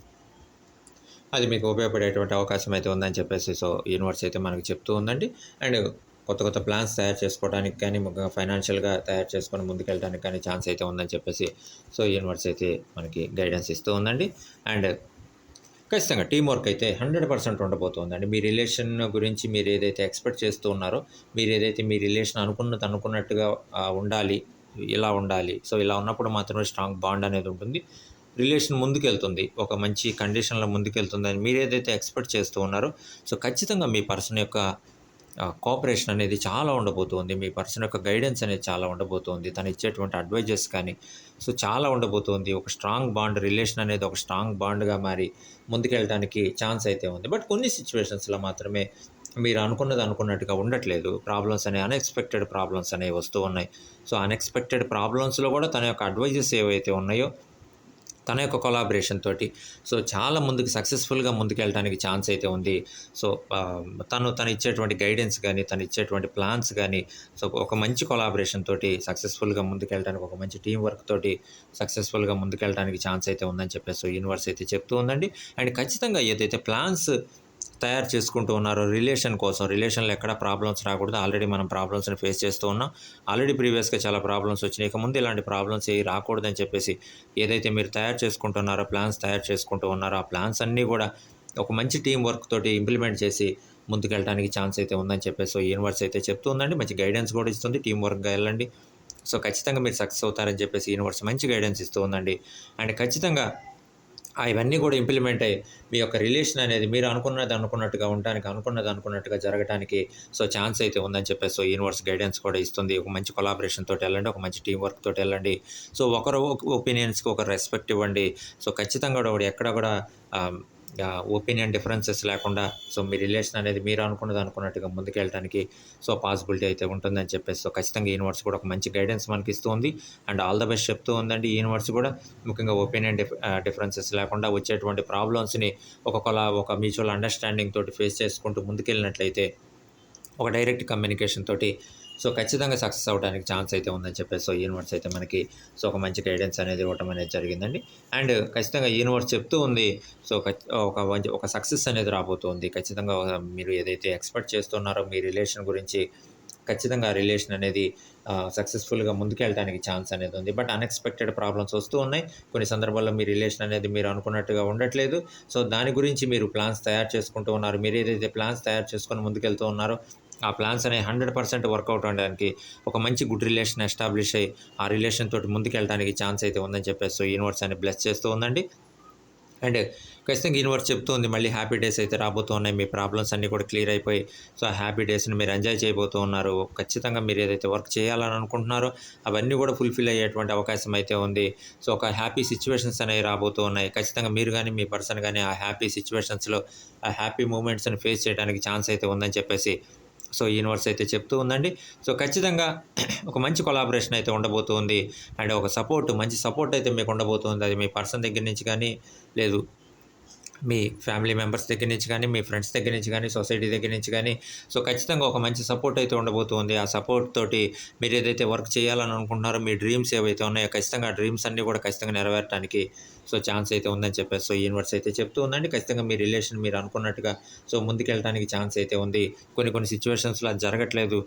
అది మీకు ఉపయోగపడేటువంటి అవకాశం అయితే ఉందని చెప్పేసి సో యూనివర్స్ అయితే మనకు చెప్తూ ఉందండి. అండ్ కొత్త కొత్త ప్లాన్స్ తయారు చేసుకోవడానికి కానీ ముఖ్యంగా ఫైనాన్షియల్గా తయారు చేసుకొని ముందుకెళ్ళడానికి కానీ ఛాన్స్ అయితే ఉందని చెప్పేసి సో యూనివర్స్ అయితే మనకి గైడెన్స్ ఇస్తూ ఉందండి. అండ్ ఖచ్చితంగా టీం వర్క్ అయితే హండ్రెడ్ పర్సెంట్ ఉండబోతుందండి. మీ రిలేషన్ గురించి మీరు ఏదైతే ఎక్స్పెక్ట్ చేస్తూ ఉన్నారో మీరు ఏదైతే మీ రిలేషన్ అనుకున్నది అనుకున్నట్టుగా ఉండాలి ఇలా ఉండాలి. సో ఇలా ఉన్నప్పుడు మాత్రమే స్ట్రాంగ్ బాండ్ అనేది ఉంటుంది. రిలేషన్ ముందుకెళ్తుంది ఒక మంచి కండిషన్లో ముందుకెళ్తుందని మీరు ఏదైతే ఎక్స్పెక్ట్ చేస్తూ ఉన్నారో సో ఖచ్చితంగా మీ పర్సన్ యొక్క కోఆపరేషన్ అనేది చాలా ఉండబోతుంది మీ పర్సన్ యొక్క గైడెన్స్ అనేది చాలా ఉండబోతుంది తను ఇచ్చేటువంటి అడ్వైజెస్ కానీ సో చాలా ఉండబోతుంది ఒక స్ట్రాంగ్ బాండ్ రిలేషన్ అనేది ఒక స్ట్రాంగ్ బాండ్గా మారి ముందుకెళ్ళడానికి ఛాన్స్ అయితే ఉంది. బట్ కొన్ని సిచ్యువేషన్స్లో మాత్రమే మీరు అనుకున్నది అనుకున్నట్టుగా ఉండట్లేదు ప్రాబ్లమ్స్ అనే అన్ఎక్స్పెక్టెడ్ ప్రాబ్లమ్స్ అనేవి వస్తూ ఉన్నాయి. సో అన్ఎక్స్పెక్టెడ్ ప్రాబ్లమ్స్లో కూడా తన యొక్క అడ్వైజెస్ ఏవైతే ఉన్నాయో తన యొక్క కొలాబరేషన్ తోటి. సో చాలా ముందుకు సక్సెస్ఫుల్గా ముందుకెళ్ళడానికి ఛాన్స్ అయితే ఉంది. సో తను తను ఇచ్చేటువంటి గైడెన్స్ కానీ తను ఇచ్చేటువంటి ప్లాన్స్ కానీ సో ఒక మంచి కొలాబరేషన్ తోటి సక్సెస్ఫుల్గా ముందుకెళ్ళడానికి ఒక మంచి టీం వర్క్ తోటి సక్సెస్ఫుల్గా ముందుకెళ్ళడానికి ఛాన్స్ అయితే ఉందని చెప్పేసి సో యూనివర్స్ అయితే చెప్తూ ఉందండి. అండ్ ఖచ్చితంగా ఏదైతే ప్లాన్స్ తయారు చేసుకుంటూ ఉన్నారు. రిలేషన్ కోసం రిలేషన్లో ఎక్కడ ప్రాబ్లమ్స్ రాకూడదు. ఆల్రెడీ మనం ప్రాబ్లమ్స్ని ఫేస్ చేస్తూ ఉన్నాం. ఆల్రెడీ ప్రీవియస్గా చాలా ప్రాబ్లమ్స్ వచ్చినాయి. ఇక ముందు ఇలాంటి ప్రాబ్లమ్స్ ఏ రాకూడదని చెప్పేసి ఏదైతే మీరు తయారు చేసుకుంటున్నారో ప్లాన్స్ తయారు చేసుకుంటూ ఉన్నారో ఆ ప్లాన్స్ అన్నీ కూడా ఒక మంచి టీం వర్క్ తోటి ఇంప్లిమెంట్ చేసి ముందుకెళ్ళడానికి ఛాన్స్ అయితే ఉందని చెప్పేసి సో యూనివర్స్ అయితే చెప్తూ ఉందండి. మంచి గైడెన్స్ కూడా ఇస్తుంది. టీం వర్క్గా వెళ్ళండి. సో ఖచ్చితంగా మీరు సక్సెస్ అవుతారని చెప్పేసి యూనివర్స్ మంచి గైడెన్స్ ఇస్తూ ఉందండి. అండ్ ఖచ్చితంగా ఇవన్నీ కూడా ఇంప్లిమెంట్ అయ్యి మీ యొక్క రిలేషన్ అనేది మీరు అనుకున్నది అనుకున్నట్టుగా ఉండడానికి అనుకున్నది అనుకున్నట్టుగా జరగడానికి సో ఛాన్స్ అయితే ఉందని చెప్పేసి సో యూనివర్స్ గైడెన్స్ కూడా ఇస్తుంది. ఒక మంచి కొలాబరేషన్ తోటి వెళ్ళండి ఒక మంచి టీం వర్క్ తోటి వెళ్ళండి. సో ఒకరు ఒపీనియన్స్కి ఒక రెస్పెక్ట్ ఇవ్వండి. సో ఖచ్చితంగా కూడా ఎక్కడ కూడా ఒపీనియన్ డిఫరెన్సెస్ లేకుండా సో మీ రిలేషన్ అనేది మీరు అనుకున్నది అనుకున్నట్టుగా ముందుకెళ్ళడానికి సో పాసిబిలిటీ అయితే ఉంటుందని చెప్పేసి సో ఖచ్చితంగా యూనివర్స్ కూడా ఒక మంచి గైడెన్స్ మనకి ఇస్తుంది. అండ్ ఆల్ ద బెస్ట్ చెప్తూ ఉందండి యూనివర్స్ కూడా. ముఖ్యంగా ఒపీనియన్ డిఫ డిఫరెన్సెస్ లేకుండా వచ్చేటువంటి ప్రాబ్లమ్స్ని ఒక కొలా ఒక మ్యూచువల్ అండర్స్టాండింగ్ తోటి ఫేస్ చేసుకుంటూ ముందుకెళ్ళినట్లయితే ఒక డైరెక్ట్ కమ్యూనికేషన్ తోటి సో ఖచ్చితంగా సక్సెస్ అవడానికి ఛాన్స్ అయితే ఉందని చెప్పేసి సో యూనివర్స్ అయితే మనకి సో ఒక మంచి గైడెన్స్ అనేది ఇవ్వటం అనేది జరిగిందండి. అండ్ ఖచ్చితంగా యూనివర్స్ చెప్తూ ఉంది సో ఒక మంచి ఒక సక్సెస్ అనేది రాబోతుంది. ఖచ్చితంగా మీరు ఏదైతే ఎక్స్పెక్ట్ చేస్తున్నారో మీ రిలేషన్ గురించి ఖచ్చితంగా ఆ రిలేషన్ అనేది సక్సెస్ఫుల్గా ముందుకెళ్ళడానికి ఛాన్స్ అనేది ఉంది. బట్ అన్ఎక్స్పెక్టెడ్ ప్రాబ్లమ్స్ వస్తూ ఉన్నాయి. కొన్ని సందర్భాల్లో మీ రిలేషన్ అనేది మీరు అనుకున్నట్టుగా ఉండట్లేదు. సో దాని గురించి మీరు ప్లాన్స్ తయారు చేసుకుంటూ ఉన్నారు. మీరు ఏదైతే ప్లాన్స్ తయారు చేసుకొని ముందుకెళ్తూ ఉన్నారో ఆ ప్లాన్స్ అనేవి హండ్రెడ్ పర్సెంట్ వర్కౌట్ అవడానికి ఒక మంచి గుడ్ రిలేషన్ ఎస్టాబ్లిష్ అయ్యి ఆ రిలేషన్ తోటి ముందుకెళ్ళడానికి ఛాన్స్ అయితే ఉందని చెప్పేసి సో యూనివర్స్ అని బ్లెస్ చేస్తూ ఉందండి. అండ్ ఖచ్చితంగా యూనివర్స్ చెప్తూ ఉంది మళ్ళీ హ్యాపీ డేస్ అయితే రాబోతూ ఉన్నాయి. మీ ప్రాబ్లమ్స్ అన్నీ కూడా క్లియర్ అయిపోయి సో ఆ హ్యాపీ డేస్ని మీరు ఎంజాయ్ చేయబోతూ ఉన్నారు. ఖచ్చితంగా మీరు ఏదైతే వర్క్ చేయాలని అనుకుంటున్నారో అవన్నీ కూడా ఫుల్ఫిల్ అయ్యేటువంటి అవకాశం అయితే ఉంది. సో ఒక హ్యాపీ సిచ్యువేషన్స్ అనేవి రాబోతూ ఉన్నాయి. ఖచ్చితంగా మీరు కానీ మీ పర్సన్ కానీ ఆ హ్యాపీ సిచ్యువేషన్స్లో ఆ హ్యాపీ మూమెంట్స్ని ఫేస్ చేయడానికి ఛాన్స్ అయితే ఉందని చెప్పేసి సో యూనివర్స్ అయితే చెప్తూ ఉందండి. సో ఖచ్చితంగా ఒక మంచి కొలాబరేషన్ అయితే ఉండబోతుంది. అండ్ ఒక సపోర్ట్ మంచి సపోర్ట్ అయితే మీకు ఉండబోతుంది. అది మీ పర్సన్ దగ్గర నుంచి కానీ లేదు మీ ఫ్యామిలీ మెంబర్స్ దగ్గర నుంచి కానీ మీ ఫ్రెండ్స్ దగ్గర నుంచి కానీ సొసైటీ దగ్గర నుంచి కానీ. సో ఖచ్చితంగా ఒక మంచి సపోర్ట్ అయితే ఉండబోతుంది ఆ సపోర్ట్ తోటి మీరు ఏదైతే వర్క్ చేయాలని అనుకుంటున్నారో మీ డ్రీమ్స్ ఏవైతే ఉన్నాయో ఖచ్చితంగా ఆ డ్రీమ్స్ అన్నీ కూడా ఖచ్చితంగా నెరవేరడానికి సో ఛాన్స్ అయితే ఉందని చెప్పేసి సో యూనివర్స్ అయితే చెప్తూ ఉందండి. ఖచ్చితంగా మీ రిలేషన్ మీరు అనుకున్నట్టుగా సో ముందుకెళ్ళడానికి ఛాన్స్ అయితే ఉంది. కొన్ని కొన్ని సిచ్యువేషన్స్లో అది జరగట్లేదు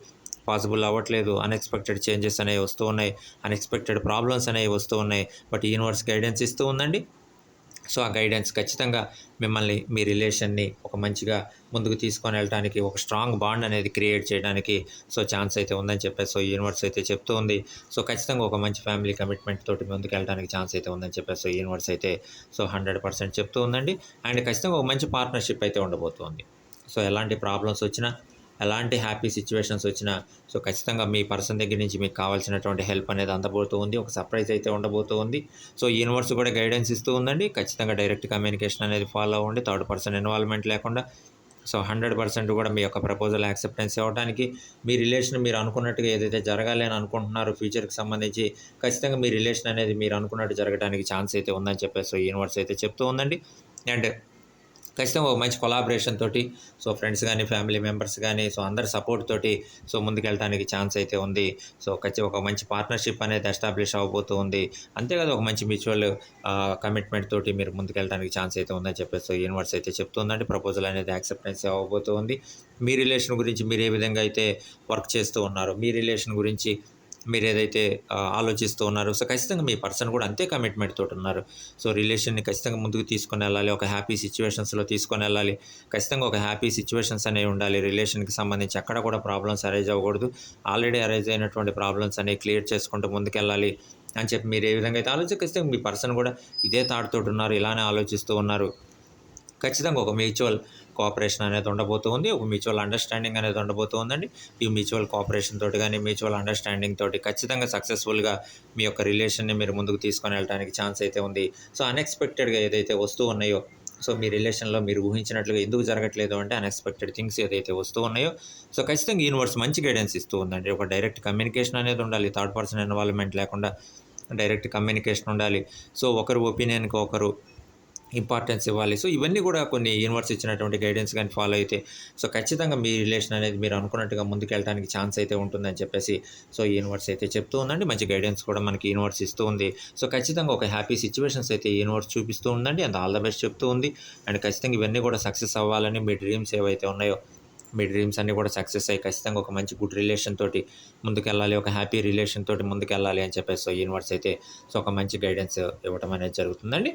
పాసిబుల్ అవ్వట్లేదు అన్ఎక్స్పెక్టెడ్ చేంజెస్ అనేవి వస్తూ ఉన్నాయి అన్ఎక్స్పెక్టెడ్ ప్రాబ్లమ్స్ అనేవి వస్తూ ఉన్నాయి. బట్ యూనివర్స్ గైడెన్స్ ఇస్తూ ఉందండి. సో ఆ గైడెన్స్ ఖచ్చితంగా మిమ్మల్ని మీ రిలేషన్ని ఒక మంచిగా ముందుకు తీసుకొని వెళ్ళడానికి ఒక స్ట్రాంగ్ బాండ్ అనేది క్రియేట్ చేయడానికి సో ఛాన్స్ అయితే ఉందని చెప్పేసి సో యూనివర్స్ అయితే చెప్తూ ఉంది. సో ఖచ్చితంగా ఒక మంచి ఫ్యామిలీ కమిట్మెంట్ తోటి ముందుకు వెళ్ళడానికి ఛాన్స్ అయితే ఉందని చెప్పేసి సో యూనివర్స్ అయితే సో హండ్రెడ్ పర్సెంట్ చెప్తూ ఉందండి. అండ్ ఖచ్చితంగా ఒక మంచి పార్ట్నర్షిప్ అయితే ఉండబోతుంది. సో ఎలాంటి ప్రాబ్లమ్స్ వచ్చినా ఎలాంటి హ్యాపీ సిచ్యువేషన్స్ వచ్చినా సో ఖచ్చితంగా మీ పర్సన్ దగ్గర నుంచి మీకు కావాల్సినటువంటి హెల్ప్ అనేది అందబోతూ ఉంది. ఒక సర్ప్రైజ్ అయితే ఉండబోతూ ఉంది. సో యూనివర్స్ కూడా గైడెన్స్ ఇస్తూ ఉందండి. ఖచ్చితంగా డైరెక్ట్ కమ్యూనికేషన్ అనేది ఫాలో అవ్వండి. థర్డ్ పర్సన్ ఇన్వాల్వ్మెంట్ లేకుండా సో హండ్రెడ్ పర్సెంట్ కూడా మీ యొక్క ప్రపోజల్ యాక్సెప్టెన్స్ ఇవ్వడానికి మీ రిలేషన్ మీరు అనుకున్నట్టుగా ఏదైతే జరగాలి అని అనుకుంటున్నారో ఫ్యూచర్కి సంబంధించి ఖచ్చితంగా మీ రిలేషన్ అనేది మీరు అనుకున్నట్టు జరగడానికి ఛాన్స్ అయితే ఉందని చెప్పేసి సో యూనివర్స్ అయితే చెప్తూ ఉందండి. అండ్ ఖచ్చితంగా ఒక మంచి కొలాబరేషన్ తోటి సో ఫ్రెండ్స్ కానీ ఫ్యామిలీ మెంబర్స్ కానీ సో అందరి సపోర్ట్ తోటి సో ముందుకెళ్ళడానికి ఛాన్స్ అయితే ఉంది. సో ఖచ్చితంగా ఒక మంచి పార్ట్నర్షిప్ అనేది ఎస్టాబ్లిష్ అవబోతూ ఉంది. అంతేకాదు ఒక మంచి మ్యూచువల్ కమిట్మెంట్ తోటి మీరు ముందుకెళ్ళడానికి ఛాన్స్ అయితే ఉందని చెప్పేసి సో యూనివర్స్ అయితే చెప్తుందండి. ప్రపోజల్ అనేది యాక్సెప్టెన్స్ అవబోతూ ఉంది. మీ రిలేషన్ గురించి మీరు ఏ విధంగా అయితే వర్క్ చేస్తూ ఉన్నారో మీ రిలేషన్ గురించి మీరు ఏదైతే ఆలోచిస్తూ ఉన్నారో సో ఖచ్చితంగా మీ పర్సన్ కూడా అంతే కమిట్మెంట్ తోటి ఉన్నారు. సో రిలేషన్ని ఖచ్చితంగా ముందుకు తీసుకొని వెళ్ళాలి ఒక హ్యాపీ సిచ్యువేషన్స్లో తీసుకొని వెళ్ళాలి. ఖచ్చితంగా ఒక హ్యాపీ సిచ్యువేషన్స్ అనేవి ఉండాలి. రిలేషన్కి సంబంధించి అక్కడ కూడా ప్రాబ్లమ్స్ అరైజ్ అవ్వకూడదు. ఆల్రెడీ అరైజ్ అయినటువంటి ప్రాబ్లమ్స్ అనేవి క్లియర్ చేసుకుంటూ ముందుకెళ్ళాలి అని చెప్పి మీరు ఏ విధంగా అయితే ఆలోచిస్తే మీ పర్సన్ కూడా ఇదే థాట్ తోటి ఉన్నారు ఇలానే ఆలోచిస్తూ ఉన్నారు. ఖచ్చితంగా ఒక మ్యూచువల్ కోఆపరేషన్ అనేది ఉండబోతుంది. ఒక మ్యూచువల్ అండర్స్టాండింగ్ అనేది ఉండబోతుందండి. ఈ మ్యూచువల్ కోఆపరేషన్ తోటి కానీ మ్యూచువల్ అండర్స్టాండింగ్ తోటి ఖచ్చితంగా సక్సెస్ఫుల్గా మీ యొక్క రిలేషన్ని మీరు ముందుకు తీసుకొని వెళ్ళడానికి ఛాన్స్ అయితే ఉంది. సో అన్ఎక్స్పెక్టెడ్గా ఏదైతే వస్తూ ఉన్నాయో సో మీ రిలేషన్లో మీరు ఊహించినట్లుగా ఎందుకు జరగట్లేదు అంటే అన్ఎక్స్పెక్టెడ్ థింగ్స్ ఏదైతే వస్తూ ఉన్నాయో సో ఖచ్చితంగా యూనివర్స్ మంచి గైడెన్స్ ఇస్తూ ఉందండి. ఒక డైరెక్ట్ కమ్యూనికేషన్ అనేది ఉండాలి. థర్డ్ పర్సన్ ఇన్వాల్వ్మెంట్ లేకుండా డైరెక్ట్ కమ్యూనికేషన్ ఉండాలి. సో ఒకరు ఒపీనియన్కి ఒకరు ఇంపార్టెన్స్ ఇవ్వాలి. సో ఇవన్నీ కూడా కొన్ని యూనివర్స్ ఇచ్చినటువంటి గైడెన్స్ కానీ ఫాలో అయితే సో ఖచ్చితంగా మీ రిలేషన్ అనేది మీరు అనుకున్నట్టుగా ముందుకెళ్ళడానికి ఛాన్స్ అయితే ఉంటుందని చెప్పేసి సో యూనివర్స్ అయితే చెప్తూ ఉందండి. మంచి గైడెన్స్ కూడా మనకి యూనివర్స్ ఇస్తూ ఉంది. సో ఖచ్చితంగా ఒక హ్యాపీ సిచ్యువేషన్స్ అయితే యూనివర్స్ చూపిస్తూ ఉందండి. అండ్ ఆల్ ద బెస్ట్ చెప్తూ ఉంది. అండ్ ఖచ్చితంగా ఇవన్నీ కూడా సక్సెస్ అవ్వాలని మీ డ్రీమ్స్ ఏవైతే ఉన్నాయో మీ డ్రీమ్స్ అన్నీ కూడా సక్సెస్ అయ్యి ఖచ్చితంగా ఒక మంచి గుడ్ రిలేషన్ తోటి ముందుకెళ్ళాలి. ఒక హ్యాపీ రిలేషన్ తోటి ముందుకెళ్ళాలి అని చెప్పేసి సో యూనివర్స్ అయితే సో ఒక మంచి గైడెన్స్ ఇవ్వడం అనేది జరుగుతుందండి.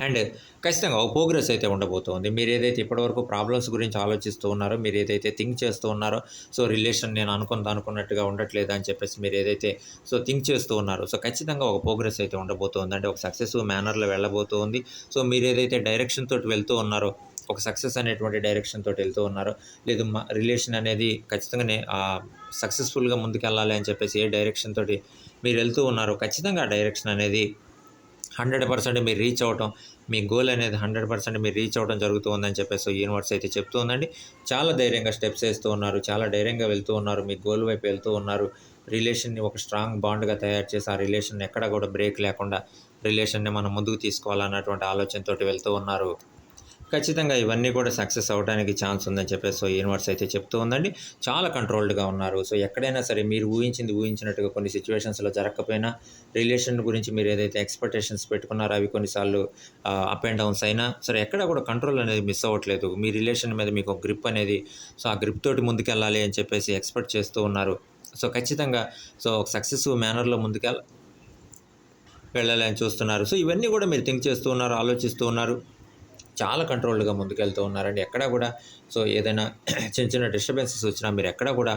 అండ్ ఖచ్చితంగా ఒక ప్రోగ్రెస్ అయితే ఉండబోతోంది. మీరు ఏదైతే ఇప్పటివరకు ప్రాబ్లమ్స్ గురించి ఆలోచిస్తూ ఉన్నారో మీరు ఏదైతే థింక్ చేస్తూ ఉన్నారో సో రిలేషన్ నేను అనుకుంది అనుకున్నట్టుగా ఉండట్లేదు అని చెప్పేసి మీరు ఏదైతే సో థింక్ చేస్తూ ఉన్నారో సో ఖచ్చితంగా ఒక ప్రోగ్రెస్ అయితే ఉండబోతోంది. అంటే ఒక సక్సెస్ఫుల్ మేనర్లో వెళ్ళబోతోంది. సో మీరు ఏదైతే డైరెక్షన్ తోటి వెళ్తూ ఉన్నారో ఒక సక్సెస్ అనేటువంటి డైరెక్షన్ తోటి వెళ్తూ ఉన్నారో లేదు మా రిలేషన్ అనేది ఖచ్చితంగానే సక్సెస్ఫుల్గా ముందుకెళ్ళాలి అని చెప్పేసి ఏ డైరెక్షన్ తోటి మీరు వెళ్తూ ఉన్నారో ఖచ్చితంగా ఆ డైరెక్షన్ అనేది హండ్రెడ్ పర్సెంట్ మీరు రీచ్ అవ్వటం మీ గోల్ అనేది హండ్రెడ్ పర్సెంట్ మీరు రీచ్ అవ్వడం జరుగుతుందని చెప్పేసి యూనివర్స్ అయితే చెప్తూ ఉందండి. చాలా ధైర్యంగా స్టెప్స్ వేస్తూ ఉన్నారు చాలా ధైర్యంగా వెళ్తూ ఉన్నారు మీ గోల్ వైపు వెళ్తూ ఉన్నారు. రిలేషన్ని ఒక స్ట్రాంగ్ బాండ్గా తయారు చేసి ఆ రిలేషన్ ఎక్కడ కూడా బ్రేక్ లేకుండా రిలేషన్ని మనం ముందుకు తీసుకోవాలన్నటువంటి ఆలోచనతోటి వెళ్తూ ఉన్నారు. ఖచ్చితంగా ఇవన్నీ కూడా సక్సెస్ అవ్వడానికి ఛాన్స్ ఉందని చెప్పేసి సో యూనివర్స్ అయితే చెప్తూ ఉందండి. చాలా కంట్రోల్డ్గా ఉన్నారు. సో ఎక్కడైనా సరే మీరు ఊహించింది ఊహించినట్టుగా కొన్ని సిచ్యువేషన్స్లో జరగకపోయినా రిలేషన్ గురించి మీరు ఏదైతే ఎక్స్పెక్టేషన్స్ పెట్టుకున్నారో అవి కొన్నిసార్లు అప్ అండ్ డౌన్స్ అయినా సరే ఎక్కడ కూడా కంట్రోల్ అనేది మిస్ అవ్వట్లేదు. మీ రిలేషన్ మీద మీకు ఒక గ్రిప్ అనేది సో ఆ గ్రిప్ తోటి ముందుకెళ్ళాలి అని చెప్పేసి ఎక్స్పెక్ట్ చేస్తూ ఉన్నారు. సో ఖచ్చితంగా సో ఒక సక్సెస్ఫుల్ మేనర్లో ముందుకెళ్ళ వెళ్ళాలని చూస్తున్నారు. సో ఇవన్నీ కూడా మీరు థింక్ చేస్తూ ఉన్నారు ఆలోచిస్తూ ఉన్నారు. చాలా కంట్రోల్డ్గా ముందుకెళ్తూ ఉన్నారండి. ఎక్కడా కూడా సో ఏదైనా *clears throat* చిన్న చిన్న డిస్టర్బెన్సెస్ వచ్చినా మీరు ఎక్కడా కూడా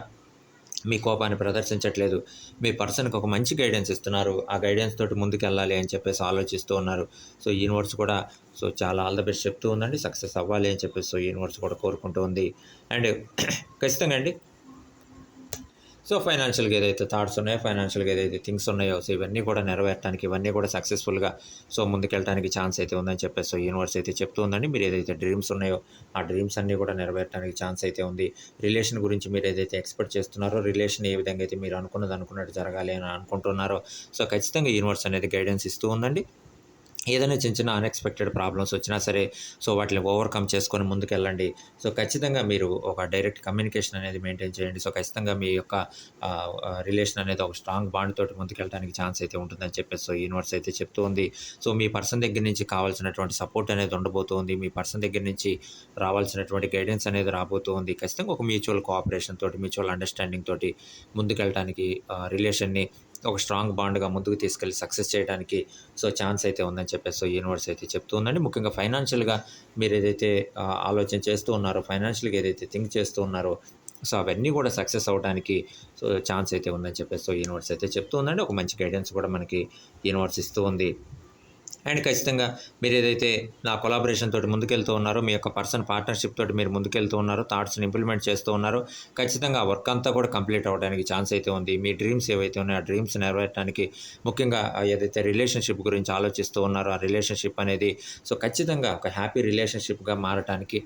మీ కోపాన్ని ప్రదర్శించట్లేదు. మీ పర్సన్కి ఒక మంచి గైడెన్స్ ఇస్తున్నారు. ఆ గైడెన్స్ తోటి ముందుకెళ్ళాలి అని చెప్పేసి ఆలోచిస్తూ ఉన్నారు. సో యూనివర్స్ కూడా సో చాలా ఆల్ ద బెస్ట్ చెప్తూ ఉందండి. సక్సెస్ అవ్వాలి అని చెప్పేసి సో యూనివర్స్ కూడా కోరుకుంటూ ఉంది. అండ్ *clears throat* ఖచ్చితంగా అండి సో ఫైనాన్షియల్గా ఏదైతే థాట్స్ ఉన్నాయో ఫైనాన్షియల్గా ఏదైతే థింగ్స్ ఉన్నాయో సో ఇవన్నీ కూడా నెరవేరడానికి ఇవన్నీ కూడా సక్సెస్ఫుల్గా సో ముందుకెళ్ళడానికి ఛాన్స్ అయితే ఉందని చెప్పేసి సో యూనివర్స్ అయితే చెప్తూ ఉందండి. మీరు ఏదైతే డ్రీమ్స్ ఉన్నాయో ఆ డ్రీమ్స్ అన్నీ కూడా నెరవేర్టానికి ఛాన్స్ అయితే ఉంది. రిలేషన్ గురించి మీరు ఏదైతే ఎక్స్పెక్ట్ చేస్తున్నారో రిలేషన్ ఏ విధంగా అయితే మీరు అనుకున్నది అనుకున్నట్టు జరగాలి అని అనుకుంటున్నారో సో ఖచ్చితంగా యూనివర్స్ అనేది గైడెన్స్ ఇస్తూ ఉందండి. ఏదైనా చిన్న చిన్న అన్ఎక్స్పెక్టెడ్ ప్రాబ్లమ్స్ వచ్చినా సరే సో వాటిని ఓవర్కమ్ చేసుకొని ముందుకెళ్ళండి. సో ఖచ్చితంగా మీరు ఒక డైరెక్ట్ కమ్యూనికేషన్ అనేది మెయింటైన్ చేయండి. సో ఖచ్చితంగా మీ యొక్క రిలేషన్ అనేది ఒక స్ట్రాంగ్ బాండ్ తోటి ముందుకెళ్ళడానికి ఛాన్స్ అయితే ఉంటుందని చెప్పేసి సో యూనివర్స్ అయితే చెప్తూ ఉంది. సో మీ పర్సన్ దగ్గర నుంచి కావాల్సినటువంటి సపోర్ట్ అనేది ఉండబోతుంది మీ పర్సన్ దగ్గర నుంచి రావాల్సినటువంటి గైడెన్స్ అనేది రాబోతుంది ఖచ్చితంగా ఒక మ్యూచువల్ కోఆపరేషన్ తోటి మ్యూచువల్ అండర్స్టాండింగ్ తోటి ముందుకెళ్ళడానికి రిలేషన్ని ఒక స్ట్రాంగ్ బాండ్గా ముందుకు తీసుకెళ్ళి సక్సెస్ చేయడానికి సో ఛాన్స్ అయితే ఉందని చెప్పేసి సో యూనివర్స్ అయితే చెప్తూ ఉందండి. ముఖ్యంగా ఫైనాన్షియల్గా మీరు ఏదైతే ఆలోచన చేస్తూ ఉన్నారో ఫైనాన్షియల్గా ఏదైతే థింక్ చేస్తూ ఉన్నారో సో అవన్నీ కూడా సక్సెస్ అవ్వడానికి సో ఛాన్స్ అయితే ఉందని చెప్పేసి సో యూనివర్స్ అయితే చెప్తూ ఉందండి. ఒక మంచి గైడెన్స్ కూడా మనకి యూనివర్స్ ఇస్తూ ఉంది. అండ్ ఖచ్చితంగా మీరు ఏదైతే నా కొలాబరేషన్ తోటి ముందుకెళ్తూ ఉన్నారో మీ యొక్క పర్సన్ పార్ట్నర్షిప్ తోటి మీరు ముందుకెళ్తూ ఉన్నారో థాట్స్ని ఇంప్లిమెంట్ చేస్తూ ఉన్నారో ఖచ్చితంగా ఆ వర్క్ అంతా కూడా కంప్లీట్ అవ్వడానికి ఛాన్స్ అయితే ఉంది. మీ డ్రీమ్స్ ఏవైతే ఉన్నాయో ఆ డ్రీమ్స్ నెరవేరడానికి ముఖ్యంగా ఏదైతే రిలేషన్షిప్ గురించి ఆలోచిస్తూ ఉన్నారో ఆ రిలేషన్షిప్ అనేది సో ఖచ్చితంగా ఒక హ్యాపీ రిలేషన్షిప్గా మారటానికి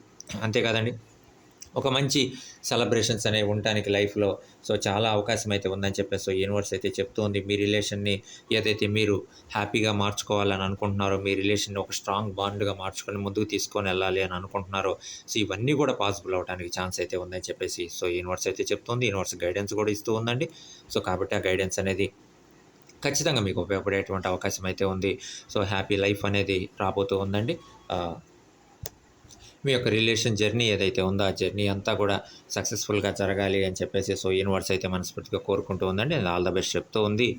అంతే కదండి? ఒక మంచి సెలబ్రేషన్స్ అనేవి ఉండటానికి లైఫ్లో సో చాలా అవకాశం అయితే ఉందని చెప్పేసి సో యూనివర్స్ అయితే చెప్తోంది. మీ రిలేషన్ని ఏదైతే మీరు హ్యాపీగా మార్చుకోవాలని అనుకుంటున్నారో మీ రిలేషన్ని ఒక స్ట్రాంగ్ బాండ్గా మార్చుకొని ముందుకు తీసుకొని వెళ్ళాలి అని అనుకుంటున్నారో సో ఇవన్నీ కూడా పాసిబుల్ అవడానికి ఛాన్స్ అయితే ఉందని చెప్పేసి సో యూనివర్స్ అయితే చెప్తుంది. యూనివర్స్ గైడెన్స్ కూడా ఇస్తూ ఉందండి. సో కాబట్టి ఆ గైడెన్స్ అనేది ఖచ్చితంగా మీకు ఉపయోగపడేటువంటి అవకాశం అయితే ఉంది. సో హ్యాపీ లైఫ్ అనేది రాబోతూ ఉందండి. Uh, మీ యొక్క రిలేషన్ జర్నీ ఏదైతే ఉందో ఆ జర్నీ అంతా కూడా సక్సెస్ఫుల్గా జరగాలి అని చెప్పేసి సో యూనివర్స్ అయితే మనస్ఫూర్తిగా కోరుకుంటూ ఉందండి. ఆల్ ద బెస్ట్ చెప్తూ ఉంది.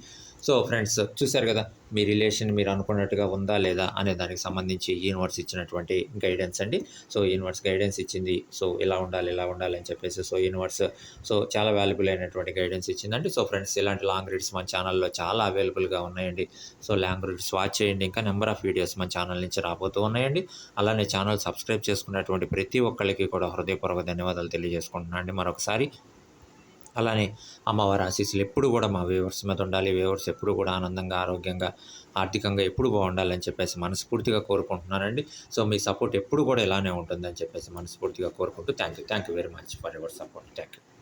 సో ఫ్రెండ్స్ చూశారు కదా మీ రిలేషన్ మీరు అనుకున్నట్టుగా ఉందా లేదా అనే దానికి సంబంధించి యూనివర్స్ ఇచ్చినటువంటి గైడెన్స్ అండి. సో యూనివర్స్ గైడెన్స్ ఇచ్చింది. సో ఇలా ఉండాలి ఇలా ఉండాలి అని చెప్పేసి సో యూనివర్స్ సో చాలా వాల్యుబుల్ అయినటువంటి గైడెన్స్ ఇచ్చిందండి. సో ఫ్రెండ్స్ ఇలాంటి లాంగ్ రీడ్స్ మన ఛానల్లో చాలా అవైలబుల్గా ఉన్నాయండి. సో లాంగ్ రీడ్స్ వాచ్ చేయండి. ఇంకా నెంబర్ ఆఫ్ వీడియోస్ మన ఛానల్ నుంచి రాబోతూ ఉన్నాయండి. అలానే ఛానల్ సబ్స్క్రైబ్ చేసుకున్నటువంటి ప్రతి ఒక్కరికి కూడా హృదయపూర్వక ధన్యవాదాలు తెలియజేసుకుంటున్నాను అండి మరొకసారి అలానే అమ్మవారి ఆశీస్సులు ఎప్పుడు కూడా మా వ్యూవర్స్ మీద ఉండాలి. వ్యూవర్స్ ఎప్పుడు కూడా ఆనందంగా ఆరోగ్యంగా ఆర్థికంగా ఎప్పుడు బాగుండాలని చెప్పేసి మనస్ఫూర్తిగా కోరుకుంటున్నానండి. సో మీ సపోర్ట్ ఎప్పుడు కూడా ఇలానే ఉంటుందని చెప్పేసి మనస్ఫూర్తిగా కోరుకుంటూ thank you thank you very much for your support. Thank you